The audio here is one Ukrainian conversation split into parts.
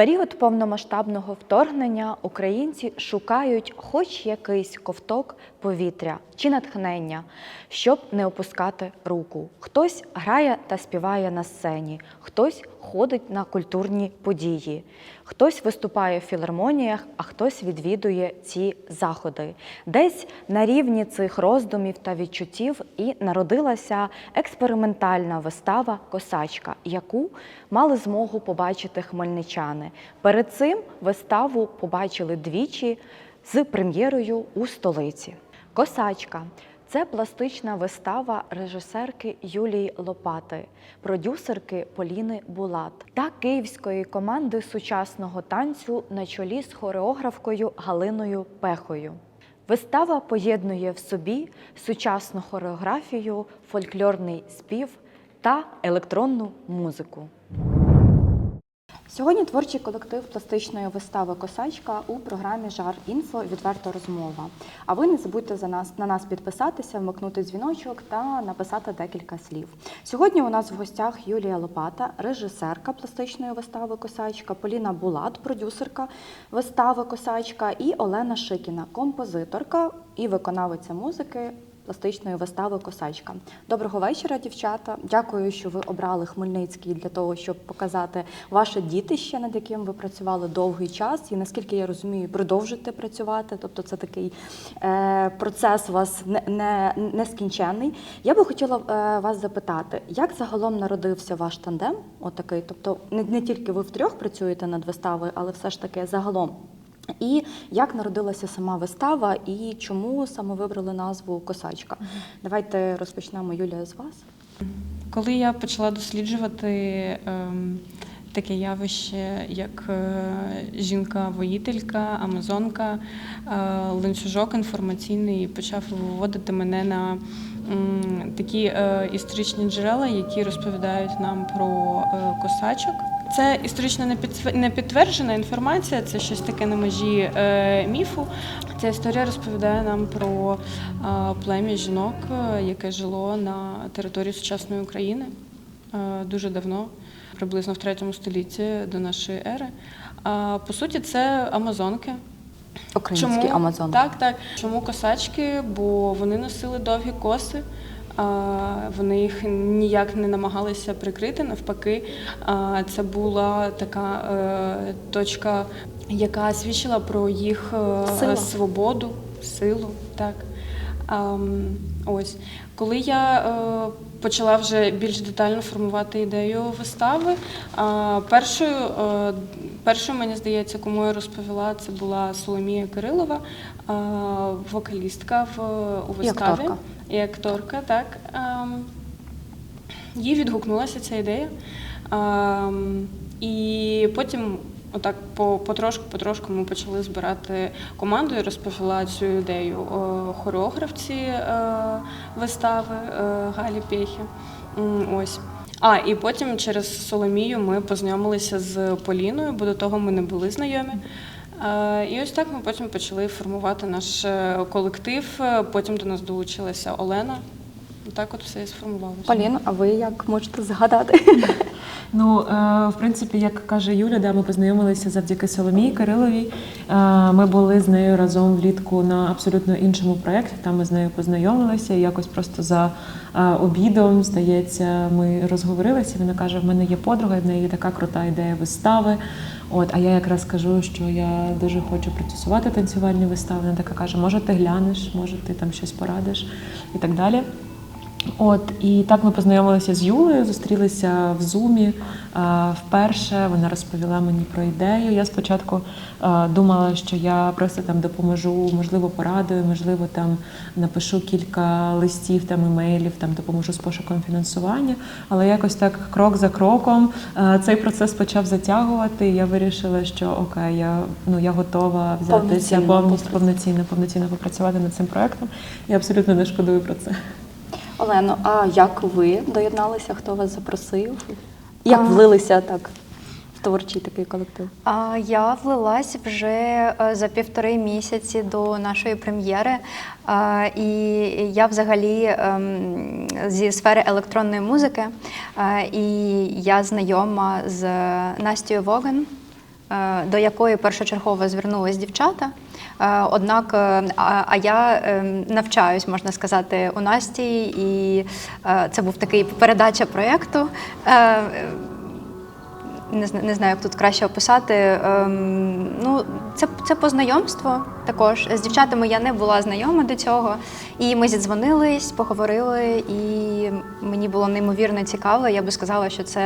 період повномасштабного вторгнення українці шукають хоч якийсь ковток повітря чи натхнення, щоб не опускати руку. Хтось грає та співає на сцені, хтось ходить на культурні події, хтось виступає в філармоніях, а хтось відвідує ці заходи. Десь на рівні цих роздумів та відчуттів і народилася експериментальна вистава Косачка, яку мали змогу побачити хмельничани. Перед цим виставу побачили двічі з прем'єрою у столиці. Косачка це пластична вистава режисерки Юлії Лопати, продюсерки Поліни Булат та київської команди сучасного танцю на чолі з хореографкою Галиною Пехою. Вистава поєднує в собі сучасну хореографію, фольклорний спів та електронну музику. Сьогодні творчий колектив пластичної вистави Косачка у програмі Жар Інфо відверта розмова. А ви не забудьте за нас на нас підписатися, вмикнути дзвіночок та написати декілька слів. Сьогодні у нас в гостях Юлія Лопата, режисерка пластичної вистави Косачка, Поліна Булат, продюсерка вистави Косачка, і Олена Шикіна, композиторка і виконавиця музики пластичної вистави Косачка. Доброго вечора, дівчата. Дякую, що ви обрали Хмельницький для того, щоб показати ваше дітище, над яким ви працювали довгий час, і наскільки я розумію, продовжуєте працювати. Тобто, це такий е, процес у вас не, не. Я би хотіла е, вас запитати, як загалом народився ваш тандем? Отакий, тобто не, не тільки ви втрьох працюєте над виставою, але все ж таки загалом. І як народилася сама вистава, і чому саме вибрали назву Косачка? Давайте розпочнемо Юлія з вас. Коли я почала досліджувати ем, таке явище, як е, жінка-воїтелька, амазонка, е, ланцюжок інформаційний почав виводити мене на такі е, історичні джерела, які розповідають нам про косачок. Це історично не підтвер- не підтверджена інформація, це щось таке на межі е, міфу. Ця історія розповідає нам про е, плем'я жінок, е, яке жило на території сучасної України дуже давно, приблизно в третьому столітті до нашої ери. По суті, це амазонки. Український Амазон. Так, так. Чому косачки? Бо вони носили довгі коси. Вони їх ніяк не намагалися прикрити. Навпаки, це була така е, точка, яка свідчила про їх е, Сила. свободу, силу. Так. Ось. Коли я е, почала вже більш детально формувати ідею вистави, першою, е, першою, мені здається, кому я розповіла, це була Соломія Кирилова, вокалістка в, у І виставі. акторка. І акторка, так. Їй відгукнулася ця ідея. І потім, отак, по, потрошку, потрошку ми почали збирати команду і розповіла цю ідею хореографці е, вистави е, Галі Пєхі. Ось. А, і потім через Соломію ми познайомилися з Поліною, бо до того ми не були знайомі. Е, І ось так ми потім почали формувати наш колектив. Потім до нас долучилася Олена. Так от все і сформувалося. Полін, а ви як можете згадати? Ну, е, в принципі, як каже Юля, да, ми познайомилися завдяки Соломії Кириловій. Е, Ми були з нею разом влітку на абсолютно іншому проєкті. Там ми з нею познайомилися. І якось просто за е, обідом, здається, ми розговорилися. Вона каже: в мене є подруга, в неї є така крута ідея вистави. От, а я якраз кажу, що я дуже хочу процесувати танцювальні вистави. Вона така каже: може, ти глянеш, може, ти там щось порадиш і так далі. От і так ми познайомилися з Юлею, зустрілися в зумі а, вперше. Вона розповіла мені про ідею. Я спочатку а, думала, що я просто там допоможу, можливо, порадою, можливо, там напишу кілька листів, там імейлів, там допоможу з пошуком фінансування. Але якось так крок за кроком а, цей процес почав затягувати. І я вирішила, що окей, я ну я готова взятися повністю повноцінно, повноцінно попрацювати над цим проектом. Я абсолютно не шкодую про це. Олено, а як ви доєдналися? Хто вас запросив? Як влилися так в творчий такий колектив? А я влилась вже е, за півтори місяці до нашої прем'єри. І я взагалі ем, зі сфери електронної музики. І я знайома з Настю Воган. Е, до якої першочергово звернулись дівчата. Е, Однак, е, а я е, навчаюсь, можна сказати, у Насті, і це був такий передача проєкту. Не знаю, не знаю, як тут краще описати. Ем, ну, це, це познайомство також. З дівчатами я не була знайома до цього. І ми зідзвонились, поговорили, і мені було неймовірно цікаво. Я би сказала, що це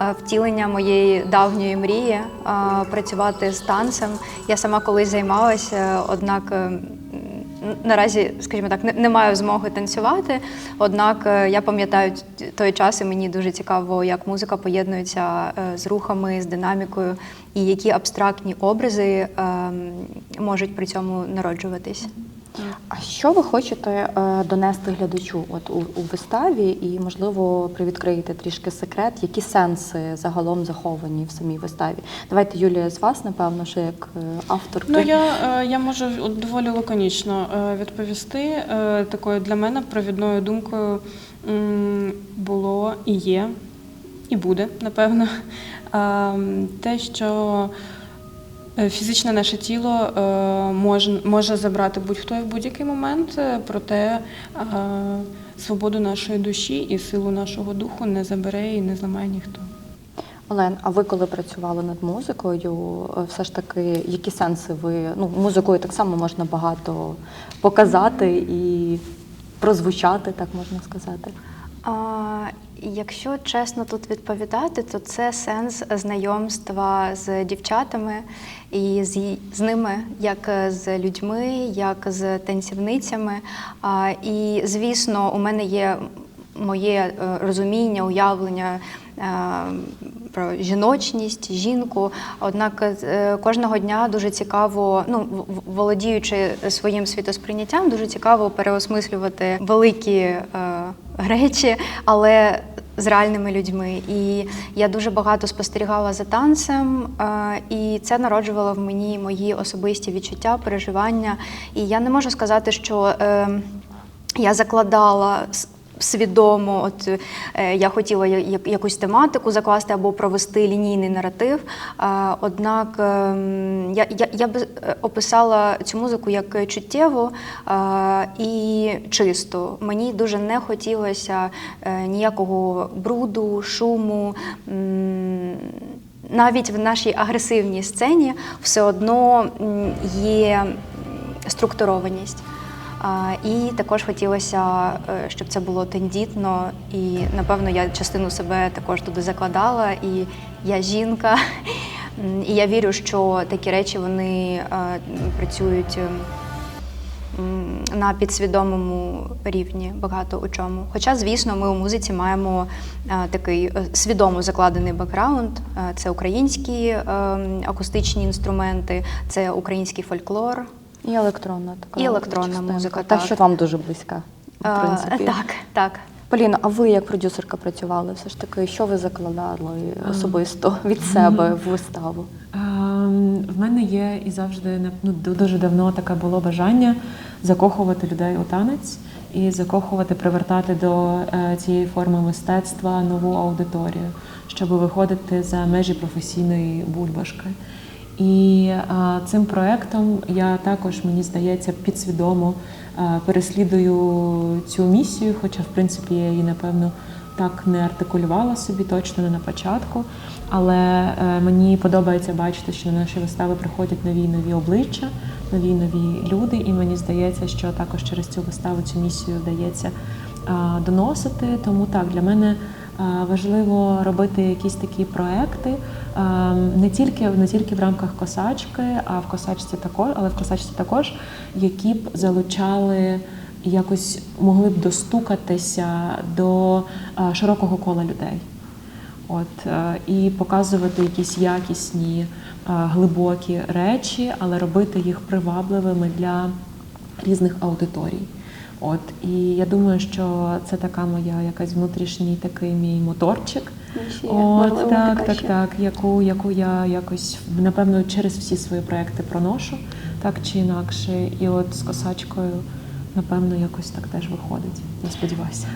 е, втілення моєї давньої мрії е, працювати з танцем. Я сама колись займалася, однак. Наразі, скажімо так, не, не маю змоги танцювати. Однак е, я пам'ятаю той час, і мені дуже цікаво, як музика поєднується е, з рухами, з динамікою, і які абстрактні образи ем, можуть при цьому народжуватись. А що ви хочете е, донести глядачу от у, у виставі, і можливо привідкриєте трішки секрет, які сенси загалом заховані в самій виставі? Давайте Юлія з вас, напевно, що як е, авторки. Ну я, е, я можу доволі лаконічно відповісти. Такою для мене провідною думкою було і є, і буде, напевно, ем, те, що е, фізичне наше тіло е, може, може забрати будь-хто в будь-який момент, е, проте свободу нашої душі і силу нашого духу не забере і не зламає ніхто. Олен, а ви коли працювали над музикою, все ж таки, які сенси ви ну музикою так само можна багато показати і прозвучати, так можна сказати. А, якщо чесно тут відповідати, то це сенс знайомства з дівчатами і з, з ними, як з людьми, як з танцівницями. І звісно, у мене є моє е, розуміння, уявлення. е, Про жіночність, жінку. Однак е, кожного дня дуже цікаво, ну володіючи своїм світосприйняттям, дуже цікаво переосмислювати великі е, речі, але з реальними людьми. І я дуже багато спостерігала за танцем, е, і це народжувало в мені мої особисті відчуття, переживання. І я не можу сказати, що е, я закладала. Свідомо, от е, я хотіла якусь тематику закласти або провести лінійний наратив. Однак ем, я, я, я би е, описала цю музику як чуттєву е, і чисту. Мені дуже не хотілося ніякого бруду, шуму. Навіть в нашій агресивній сцені все одно є структурованість. І також хотілося, е, щоб це було тендітно, і напевно я частину себе також туди закладала. І я жінка, і я вірю, що такі речі вони е, працюють ем, на підсвідомому рівні багато у чому. Хоча, звісно, ми у музиці маємо е, такий свідомо закладений бекграунд. Це українські е, акустичні інструменти, це український фольклор. І електронна така І електронна частинка. музика, Та, так. що вам дуже близька, в Е, принципі. Так, так. Поліно, а ви як продюсерка працювали? Все ж таки, що ви закладали особисто від себе в виставу? Ем, В мене є і завжди ну, дуже давно таке було бажання закохувати людей у танець і закохувати, привертати до е, цієї форми мистецтва нову аудиторію, щоб виходити за межі професійної бульбашки. І цим проектом я також, мені здається, підсвідомо переслідую цю місію, хоча, в принципі, я її, напевно, так не артикулювала собі точно не на початку. Але е, мені подобається бачити, що на наші вистави приходять нові нові обличчя, нові нові люди. І мені здається, що також через цю виставу цю місію вдається доносити. Тому так для мене важливо робити якісь такі проекти е, не тільки не тільки в рамках косачки, а в косачці також, але в косачці також, які б залучали якось могли б достукатися до е, широкого кола людей. От е, і показувати якісь якісні, е, глибокі речі, але робити їх привабливими для різних аудиторій. От і я думаю, що це така моя якась внутрішній такий мій моторчик. От так, так, так, яку, яку я якось напевно через всі свої проекти проношу, так чи інакше. І от з косачкою, напевно, якось так теж виходить. Я сподіваюся.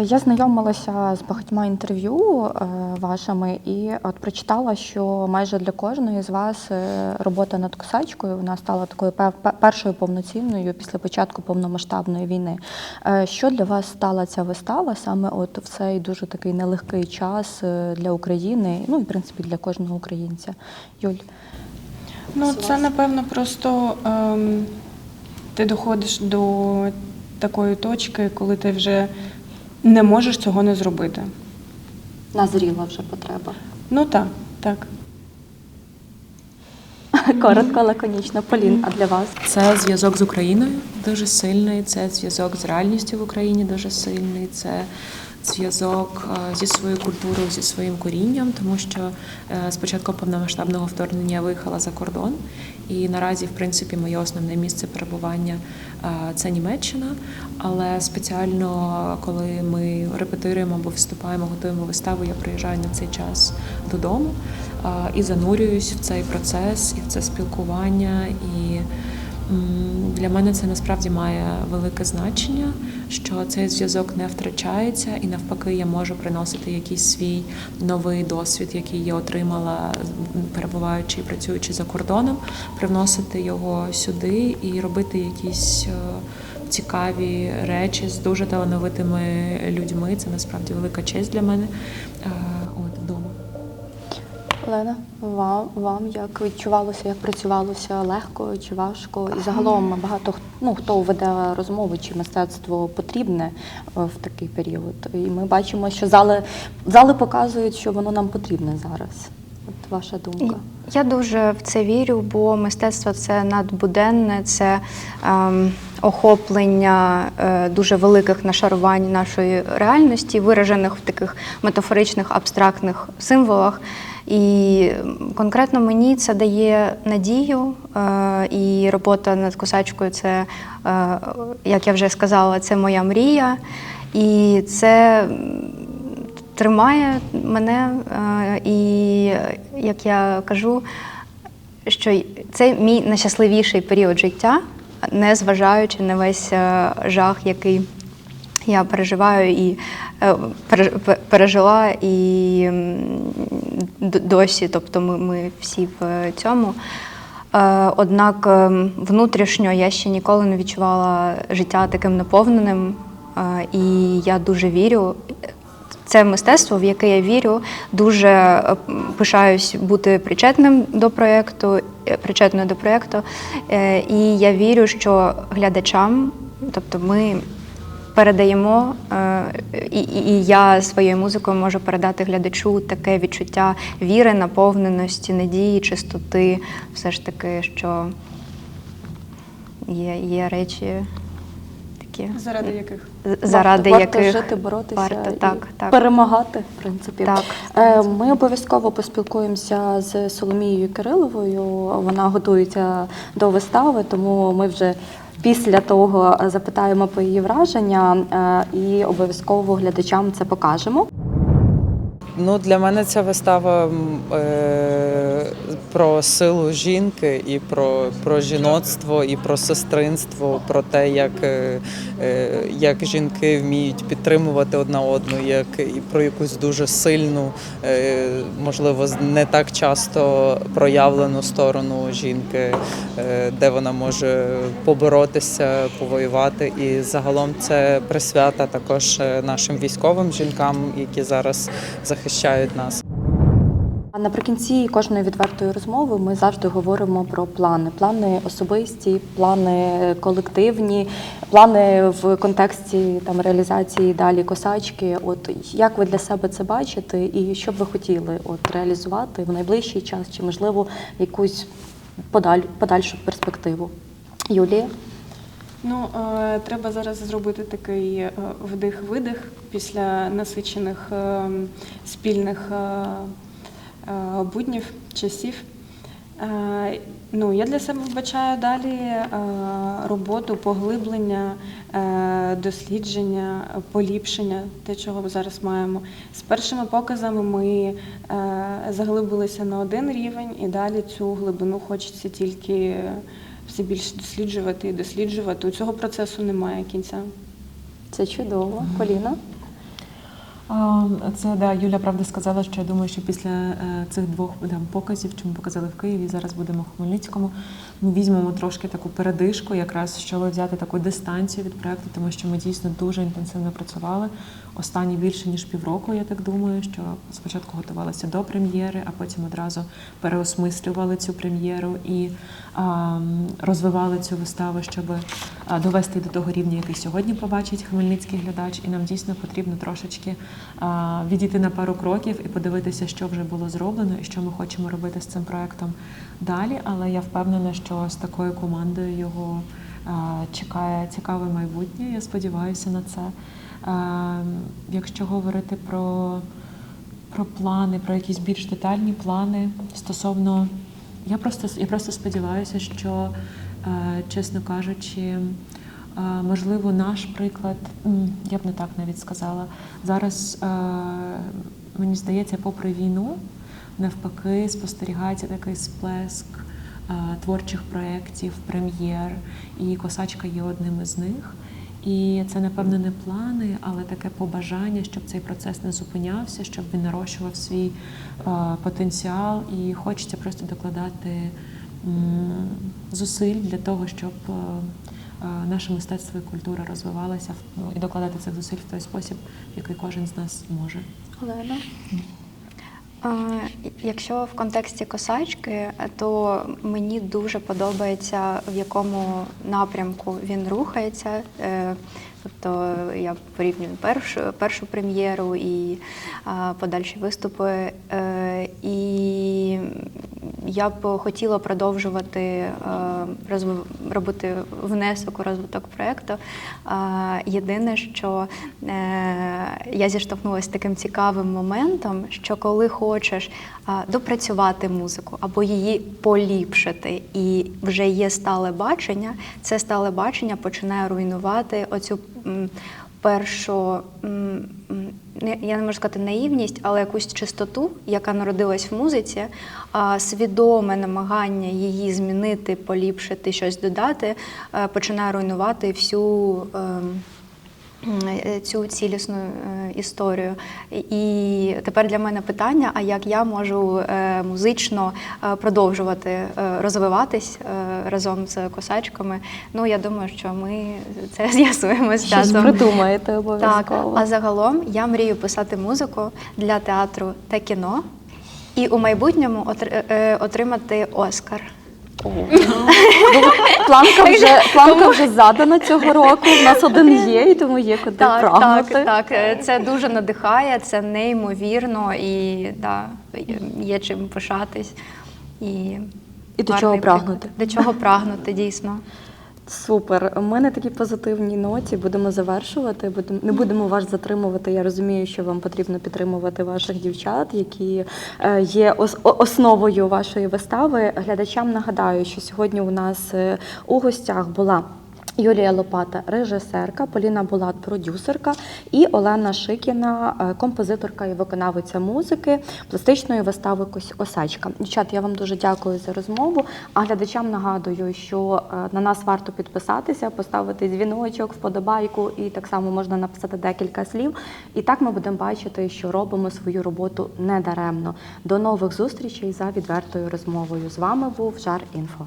Я знайомилася з багатьма інтерв'ю е, вашими і от прочитала, що майже для кожної з вас е, робота над косачкою вона стала такою першою повноцінною після початку повномасштабної війни. Е, Що для вас стала ця вистава саме от в цей дуже такий нелегкий час е, для України, ну і в принципі для кожного українця? Юль. Ну, це напевно просто ем, ти доходиш до такої точки, коли ти вже не можеш цього не зробити. Назріла вже потреба. Ну так, так. Коротко, лаконічно. Полін, а для вас? Це зв'язок з Україною дуже сильний. Це зв'язок з реальністю в Україні дуже сильний. Це зв'язок е, зі своєю культурою, зі своїм корінням, тому що е, з початку повномасштабного вторгнення я виїхала за кордон, і наразі, в принципі, моє основне місце перебування е, це Німеччина. Але спеціально, коли ми репетируємо або виступаємо, готуємо виставу, я приїжджаю на цей час додому і занурююсь в цей процес і в це спілкування. І для мене це насправді має велике значення, що цей зв'язок не втрачається, і навпаки, я можу приносити якийсь свій новий досвід, який я отримала, перебуваючи і працюючи за кордоном, привносити його сюди і робити якісь. е, Цікаві речі з дуже талановитими людьми. Це насправді велика честь для мене. Олена, вам, вам як відчувалося, як працювалося легко чи важко? І загалом багато ну, хто веде розмови, чи мистецтво потрібне е, в такий період. І ми бачимо, що зали, зали показують, що воно нам потрібне зараз. От ваша думка. Я дуже в це вірю, бо мистецтво це надбуденне, це ем, охоплення е, дуже великих нашарувань нашої реальності, виражених в таких метафоричних абстрактних символах. І конкретно мені це дає надію, е, і робота над косачкою це, е, як я вже сказала, це моя мрія. І це тримає мене, е, і як я кажу, що це мій найщасливіший період життя, не зважаючи на весь жах, який я переживаю і е, пережила і досі, тобто ми, ми всі в цьому. Е, Однак ем, внутрішньо я ще ніколи не відчувала життя таким наповненим, Е, і я дуже вірю. Це мистецтво, в яке я вірю. Дуже е, пишаюсь бути причетним до проєкту, е, причетною до проєкту. Е, І я вірю, що глядачам, тобто ми передаємо, е, і, я своєю музикою можу передати глядачу таке відчуття віри, наповненості, надії, чистоти. Все ж таки, що є, є речі такі. Заради яких? Заради варто, яких варто жити, боротися варто, і так, так. перемагати, в принципі. Так. Е, Ми обов'язково поспілкуємося з Соломією Кириловою. Вона готується до вистави, тому ми вже після того запитаємо по її враження е, і обов'язково глядачам це покажемо. Ну, для мене ця вистава е, про силу жінки і про, про жіноцтво, і про сестринство, про те, як, е, е, як жінки вміють підтримувати одна одну, як і про якусь дуже сильну, е, можливо, не так часто проявлену сторону жінки, е, де вона може поборотися, повоювати. І загалом це присвята також е, нашим військовим жінкам, які зараз захищають нас. А наприкінці кожної відвертої розмови ми завжди говоримо про плани. Плани особисті, плани колективні, плани в контексті там реалізації далі косачки. От як ви для себе це бачите, і що б ви хотіли от реалізувати в найближчий час, чи можливо якусь подаль, подальшу перспективу? Юлія? Ну, е, треба зараз зробити такий е, вдих-видих після насичених е, спільних буднів, часів. Ну, я для себе вбачаю далі роботу, поглиблення, дослідження, поліпшення, те, чого ми зараз маємо. З першими показами ми заглибилися на один рівень, і далі цю глибину хочеться тільки все більше досліджувати і досліджувати. У цього процесу немає кінця. Це чудово. Поліна? Це да, Юля правда сказала, що я думаю, що після е, цих двох там, показів, що ми показали в Києві, зараз будемо в Хмельницькому. Ми візьмемо трошки таку передишку, якраз щоб взяти таку дистанцію від проекту, тому що ми дійсно дуже інтенсивно працювали. Останні більше ніж півроку, я так думаю, що спочатку готувалися до прем'єри, а потім одразу переосмислювали цю прем'єру і а, розвивали цю виставу, щоб довести до того рівня, який сьогодні побачить хмельницький глядач. І нам дійсно потрібно трошечки а, відійти на пару кроків і подивитися, що вже було зроблено і що ми хочемо робити з цим проектом далі. Але я впевнена, що з такою командою його а, чекає цікаве майбутнє. Я сподіваюся на це. А, Якщо говорити про, про плани, про якісь більш детальні плани стосовно. Я просто, я просто сподіваюся, що, е, чесно кажучи, е, можливо, наш приклад, я б не так навіть сказала. Зараз е, мені здається, попри війну, навпаки, спостерігається такий сплеск е, творчих проєктів, прем'єр, і косачка є одним із них. І це, напевно, не плани, але таке побажання, щоб цей процес не зупинявся, щоб він нарощував свій е, потенціал. І хочеться просто докладати зусиль для того, щоб е, наше мистецтво і культура розвивалася ну, і докладати цих зусиль в той спосіб, в який кожен з нас може. Олена? Якщо в контексті косачки, то мені дуже подобається, в якому напрямку він рухається. Е, Тобто я порівнюю першу, першу прем'єру і подальші виступи. Е, І я б хотіла продовжувати е, робити внесок у розвиток проєкту. Єдине, що е, я зіштовхнулася таким цікавим моментом, що коли хочеш допрацювати музику або її поліпшити, і вже є стале бачення, це стале бачення починає руйнувати оцю першу. Я не можу сказати наївність, але якусь чистоту, яка народилась в музиці, свідоме намагання її змінити, поліпшити, щось додати, е, починає руйнувати всю. Е, Цю цілісну е, історію. І тепер для мене питання: а як я можу е, музично продовжувати розвиватись разом з косачками? Ну я думаю, що ми це з'ясуємо з Щось часом. придумаєте Так, обов'язково. а загалом я мрію писати музику для театру та кіно і у майбутньому отр- е, отримати Оскар. Планка вже, планка вже задана цього року. У нас один є, і тому є куди Так, так, прагнути. так. Е, Це дуже надихає, це неймовірно і да, є чим пишатись. І, І до чого прагнути. До чого прагнути, дійсно. Супер. Ми на такій позитивній ноті будемо завершувати. Будемо не будемо вас затримувати. Я розумію, що вам потрібно підтримувати ваших дівчат, які е, є основою вашої вистави. Глядачам нагадаю, що сьогодні у нас е, у гостях була. Юлія Лопата, режисерка, Поліна Булат, продюсерка, і Олена Шикіна, е, композиторка і виконавиця музики пластичної вистави «Кось- Осачка. Дівчат, я вам дуже дякую за розмову. А глядачам нагадую, що е, на нас варто підписатися, поставити дзвіночок, вподобайку, і так само можна написати декілька слів. І так ми будемо бачити, що робимо свою роботу недаремно. До нових зустрічей за відвертою розмовою. З вами був Жар Інфо.